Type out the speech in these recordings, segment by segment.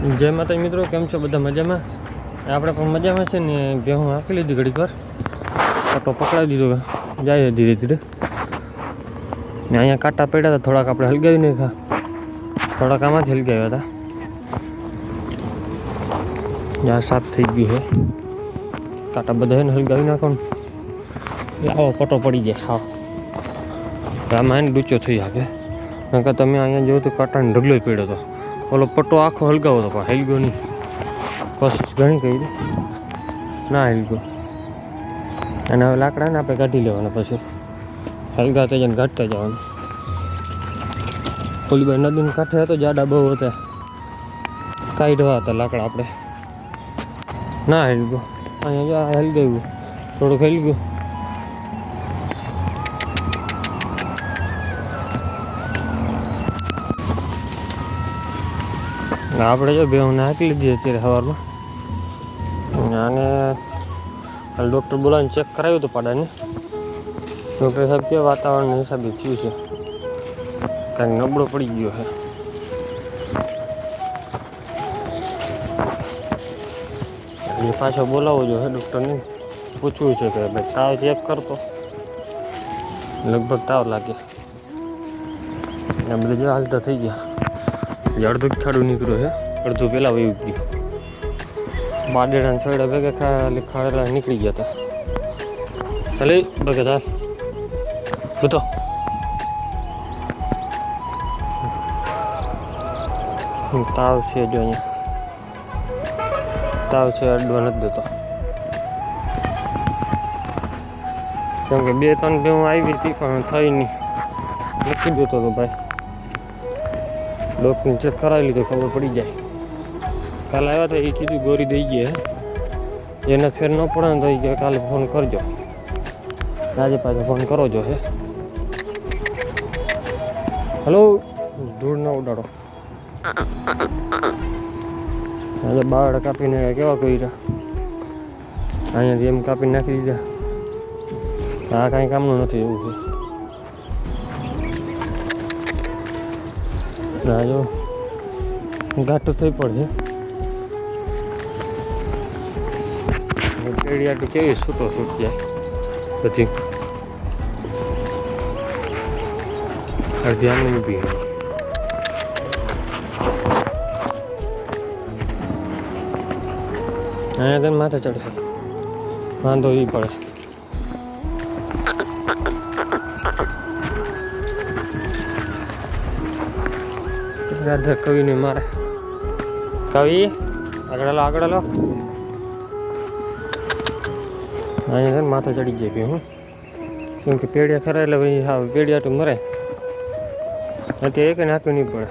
જય માતા મિત્રો, કેમ છો બધા મજામાં? આપણે પણ મજામાં છે ને ભેહું હાંકી લીધી ઘડીક વાર. કાંટો પકડાવી દીધો જાય ધીરે ધીરે. ને અહીંયા કાંટા પડ્યા હતા, થોડાક આપણે હલગાવી નાખ્યા. થોડાક આમાંથી હલગાવ્યા હતા. જ્યાં સાફ થઈ ગયું છે. કાંટા બધા એને હલગાવી નાખો ને આવો પટો પડી જાય. હા. આમાં એને ડૂચો થઈ શકે. કે તમે અહીંયા જોયું તો કાંટાને ઢગલો જ પડ્યો હતો ઓલો પટ્ટો આખો હલગાવો હતો પણ હલગ્યો નહીં. કોશિશ ઘણી કરી. ના હલગ્યો. અને હવે લાકડા ને આપણે કાઢી લેવાના પછી. હલગાતા જઈને કાઢતા જવાનું. ઓલી ભાઈ નદીને કાંઠે હતો, જાડા બહુ હતા. કાઢવા હતા લાકડા આપણે. ના હલગ્યો. અહીંયા હલગાવ્યું. થોડુંક હલગ્યું. આપણે જો બે નાખી લીધી અત્યારે સવારમાં. અને ડૉક્ટર બોલાવીને ચેક કરાવ્યું હતું પાડાને. ડૉક્ટર સાહેબ કે વાતાવરણ હિસાબે થયું છે. કાંઈક નબળો પડી ગયો છે. એ પાછો બોલાવવો જોઈએ ડૉક્ટરને પૂછવું છે કે ભાઈ તાવ ચેક કરતો. લગભગ તાવ લાગે. એમ બધી હાલતા થઈ ગયા. અડધું ખાડું નીકળ્યું છે. અડધું પહેલાં વયું ગયું. બાડેડા છોડા ભેગા ખાલી ખાડેલા નીકળી ગયા હતા. ચાલે ભગે તાર બધો. તાવ છે જો અહીંયા. તાવ છે, અડવા નથી દેતો. કેમ કે બે ત્રણ હું આવી હતી, પણ થઈ નહીં. મૂકી દેતો હતો ભાઈ. ડૉક્ટરને ચેક કરાવી લીધો, ખબર પડી જાય. કાલે આવ્યા હતા એ કીધું ગોરી દઈ ગયા એને ફેર ન પડે ને તો એ કાલે ફોન કરજો. આજે પાછો ફોન કરો જો, હે. હલો? ધૂળ ના ઉડાડો. આજે બાળ કાપીને કેવા કર્યા? અહીંયાથી એમ કાપી નાખી દીધા. આ કાંઈ કામનું નથી એવું છે. ના જો ઘાટું થઈ પડશે કેડી આટલું કેવી છૂટો છૂટ જાય બધી અડધી આમની ઊભી છે અહીંયા તને માથે ચડશે વાંધો એ પડે રાધા કવિને મારે. કવિ, આગળ લો આગળ લો અહીંયા છે ને માથે ચડી જાય કે હું? કેમ કે પેડિયા ખરા એટલે ભાઈ હા પેડિયા તો મરે. અત્યારે એક નાખ્યું નહીં પડે.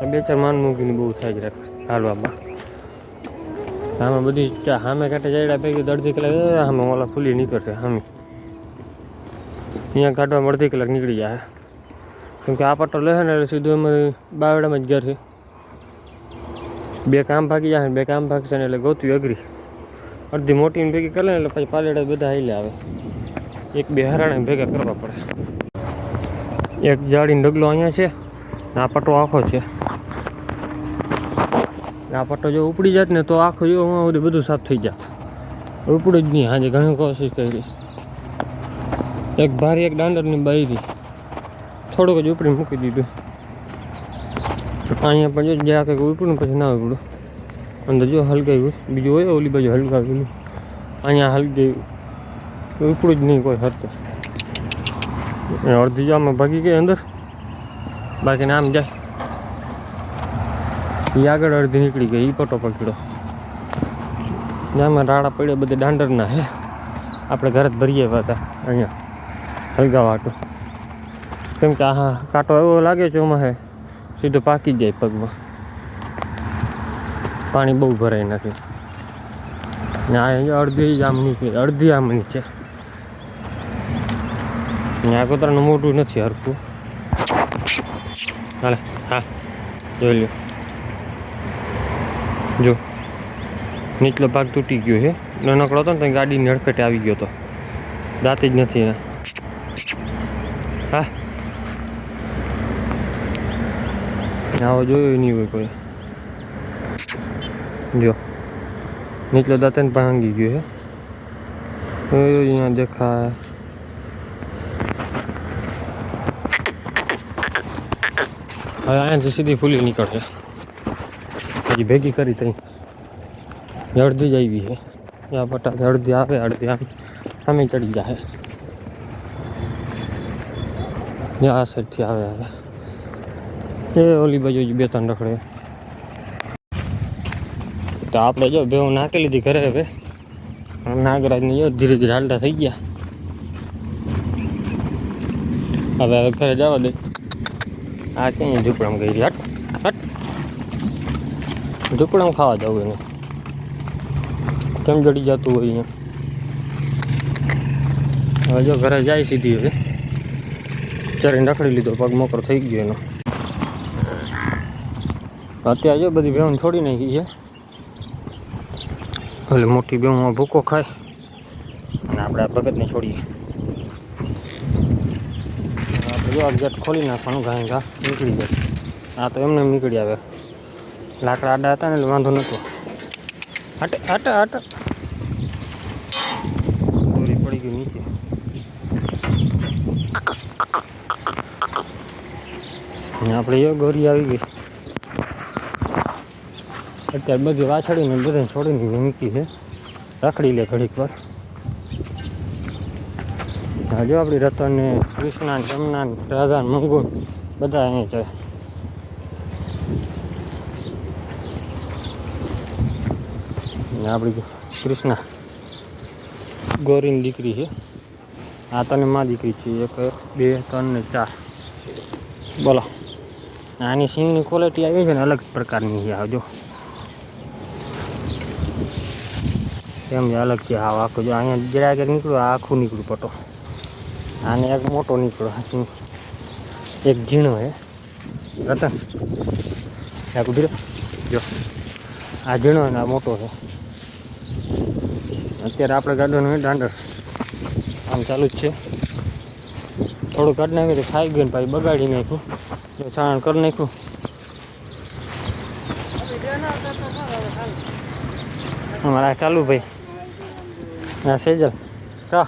આ બે ચાર માન મૂકીને બહુ થાય જ રાખે, હાલવામાં. આમાં બધી સામે કાંઠે જાય પૈકી અડધી કલાક સામે ઓલા ફૂલી નીકળશે સામે અહીંયા કાઢવામાં અડધી કલાક નીકળી જાય કેમ કે આ પટ્ટો લે ને એટલે સીધું એમાં બાવડામાં જ ઘર છે. બે કામ ભાગી જાય ને બે કામ ભાગશે ને એટલે ગોતવી અઘરી. અડધી મોટી ભેગી કરે ને એટલે પછી પાલેડા બધા હાઈલે આવે. એક બે હરાણે ભેગા કરવા પડે. એક જાળીનો ડગલો અહીંયા છે આ પટ્ટો આખો છે. આ પટ્ટો જો ઉપડી જાત ને તો આખો જો સુધી બધું સાફ થઈ જાત. ઉપડું જ નહીં. આજે ઘણી કોશિશ કરી. એક ભારી એક દાંડરની બારી. થોડુંક જ ઉપડી મૂકી દીધું. અહીંયા પણ જો જ્યાં કંઈક ઉપડું પછી ના ઉપડું અંદર જો હલગાવ્યું બીજું હોય ઓલી બાજુ હલગાવેલું અહીંયા હલગાવ્યું ઉપડું જ નહીં કોઈ હરતો અડધી જો ભાગી ગઈ અંદર. બાકીને આમ જાય. એ આગળ અડધી નીકળી ગઈ એ પટો પકડ્યો. આમાં રાડા પડ્યા, બધે દાંડરના હે. આપણે ઘરે જ ભરીએ હતા અહીંયા. હલગાવાટું કેમ કે હા, કાંટો એવો લાગે ચોમાસે સીધો પાકી જાય પગમાં. પાણી બહુ ભરાય નથી. ને આ અડધી જ આમ નીકળી અડધી આમ નીચે ને આ કૂતરાનું મોટું નથી હરખું. હાલે, હા, જોઈ લો જો, નીચલો ભાગ તૂટી ગયો છે નાનકડો હતો ને ત્યાં ગાડીની હડફેટે આવી ગયો હતો દાંત જ નથી એના. આવો જોયો નહીં હોય કોઈ. જો. નીચલો દાંતન ભાંગી ગયો છે એ અહીંયા દેખાય. હવે અહીંયાથી સીધી ફૂલી નીકળશે. હજી ભેગી કરી તઈ. અડધી જ આવી છે. ત્યાં પટાકે અડધી આવે, અડધી આમ સામે ચડી જાય. જે આ સાઈડથી આવે આવે એ ઓલી બાજુ બે ત્રણ રખડે. તો આપણે જો બે હું નાખી લીધી ઘરે હવે. નાગરાજની જો ધીરે ધીરે હાલતા થઈ ગયા. હવે હવે ઘરે જવા દે. આ ક્યાં ઝૂંપડામાં ગઈ હટ હટ. ઝૂંપડામાં ખાવા જવું એને. કેમ જડી જતું હોય અહીંયા? હવે જો ઘરે જાય સીધી હવે. ચરીને રખડી લીધો, પગ મોકરો થઈ ગયો એનો. અત્યારે જો બધી ભેણ છોડી નાખી છે. એટલે મોટી બેમાં ભૂકો ખાય. અને આપણે આ ભગતને છોડીએ. આપણે જો આ ખોલી નાખવાનું ઘાય ઘા નીકળી જાય આ તો એમને એમ નીકળી આવે લાકડા આડા હતા ને એટલે વાંધો નહોતો હટ હટ હટ. દોરી પડી ગઈ નીચે. આપણે જો ગોરી આવી ગઈ. અત્યારે બધી વાછડીને બધાને છોડીને મૂકી છે. રાખડી લે ઘડીક વાર. હજુ આપણી રતન ને કૃષ્ણા ને જમના ને રાધા ને મંગુ બધા અહીંયા છે. ને આપણી કૃષ્ણા ગોરીની દીકરી છે. આ તને માં દીકરી છે. એક, બે, ત્રણ ને ચાર. બોલો. આની સિંગની ક્વોલિટી આવી છે ને અલગ પ્રકારની છે. આવજો એમ જ અલગ છે હા આખું જો અહીંયા જરાક એક નીકળ્યું આખું નીકળ્યું પટો. આને એક મોટો નીકળ્યો એક ઝીણો હે. રતન. એક ઊભી જો. આ ઝીણો અને આ મોટો છે અત્યારે આપણે ગાડવાનું દાંડર આમ ચાલુ જ છે. થોડું કાઢી નાખ્યું તો ખાઈ ગયું પછી બગાડી નાખ્યું જો છાણ કરી નાખ્યું અમારા ચાલુ ભાઈ. હા સેજલ કા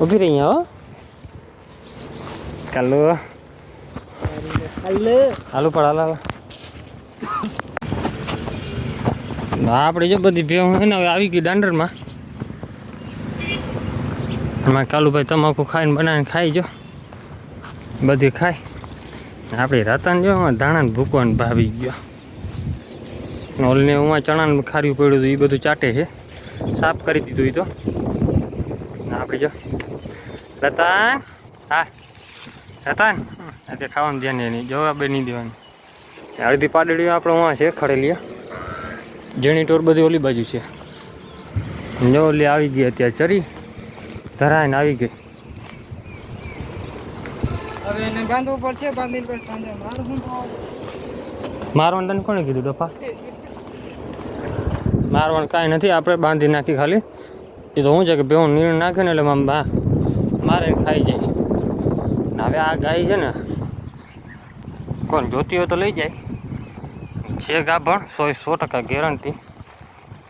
ઊભી રહી અહીંયા હો. કાલુ. હાલુ. પણ હાલ હાલ. આપણે જો બધી ભેવ ને હવે આવી ગઈ દાંડરમાં. એમાં કાલુભાઈ તમાકુ ખાઈને બનાવીને ખાઈ જો. બધી ખાય. આપણી રાતાને જો આમાં ધાણા ભૂકવાને ભાવી ગયો. ને ઓલને ઉમાં ચણાને ખાર્યું પડ્યું હતું એ બધું ચાટે છે. સાફ કરી દીધું તો. આપણે જો. રતન? હા. રતન? અત્યારે ખાવાનું ધ્યાન નહીં જવાબ નહીં દેવાની. અડધી પાડડીઓ આપણે વાં છે ખડેલી ઝીણી ટોર બધી ઓલી બાજુ છે. જો ઓલી આવી ગઈ અત્યારે ચરી. ધરાઈને આવી ગઈ. મારું તને કોણે કીધું ડફા? મારવાનું કાંઈ નથી, આપણે બાંધી નાખી ખાલી. એ તો શું છે કે ભેવું નીણ નાખે ને એટલે મારે ખાઈ જાય. ને હવે આ ગાય છે ને, કોણ જોતી હોય તો લઈ જાય. છે ગાભણ, સો સો ટકા ગેરંટી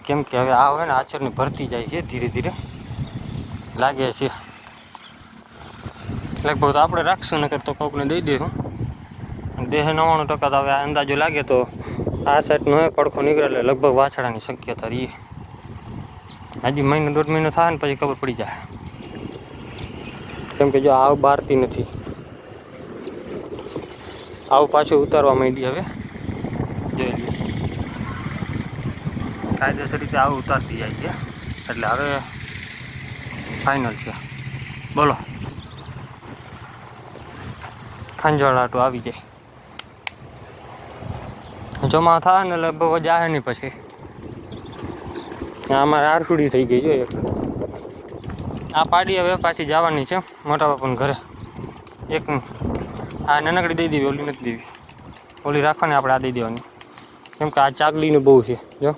કેમ કે હવે આ હોય ને, આચરની ભરતી જાય છે ધીરે ધીરે. લાગે છે. લગભગ તો આપણે રાખશું નગર તો કોકને દઈ દઈશું દેહ નવ્વાણું ટકા તો હવે અંદાજો લાગે તો આ સાઈડનો એક પડખો નીકળે એટલે લગભગ વાછડાની શક્યતા રહી હજી મહિનો દોઢ મહિનો થાય ને પછી ખબર પડી જાય. કેમ કે જો આવ બારતી નથી. આવું પાછું ઉતારવા માંડી હવે. કાયદેસર રીતે આવું ઉતારતી જાય છે. એટલે હવે ફાઇનલ છે. બોલો. ખંજવાળાટું આવી જાય. જમા થાય ને લગભગ જાહે નહીં પછી. અમારે આરસુડી થઈ ગઈ, જો એક. આ પાડી હવે પાછી જવાની છે, મોટા બાપુને ઘરે. એક આ નાનકડી દઈ દેવી, ઓલી નથી દેવી. ઓલી રાખવાની આપણે આ દઈ દેવાની. કેમ કે આ ચાકલીનું બહુ છે, જો.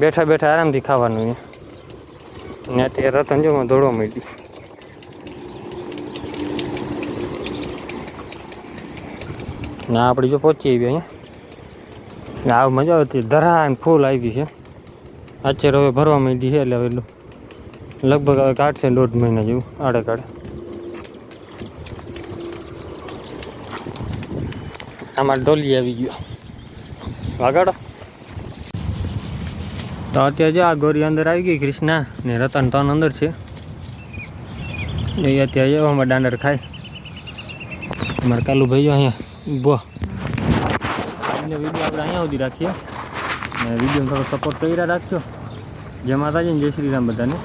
બેઠા બેઠા આરામથી ખાવાનું ને અત્યારે રતન જો દોડવા માંડી ના આપણે જો પહોંચી આવી અહીંયા. ને આ મજા આવતી ધરા ને ફૂલ આવી છે. અત્યારે હવે ભરવા માંડી છે એટલે હવે લગભગ હવે કાઢશે દોઢ મહિના જેવું આડે કાઢે આમાં ડોલી આવી ગયો. વાગાડો તો અત્યારે જો આ ગોરી અંદર આવી ગઈ કૃષ્ણા ને રતન તન અંદર છે. એ અત્યારે જવામાં દાંડર ખાય. અમારે કાલુ ભાઈ અહીંયા ઊભો આજનો વીડિયો આપણે અહીંયા સુધી રાખીએ. અને વીડિયો થોડો સપોર્ટ કરી રાખજો. જય માતાજી જય શ્રી રામ બધાને.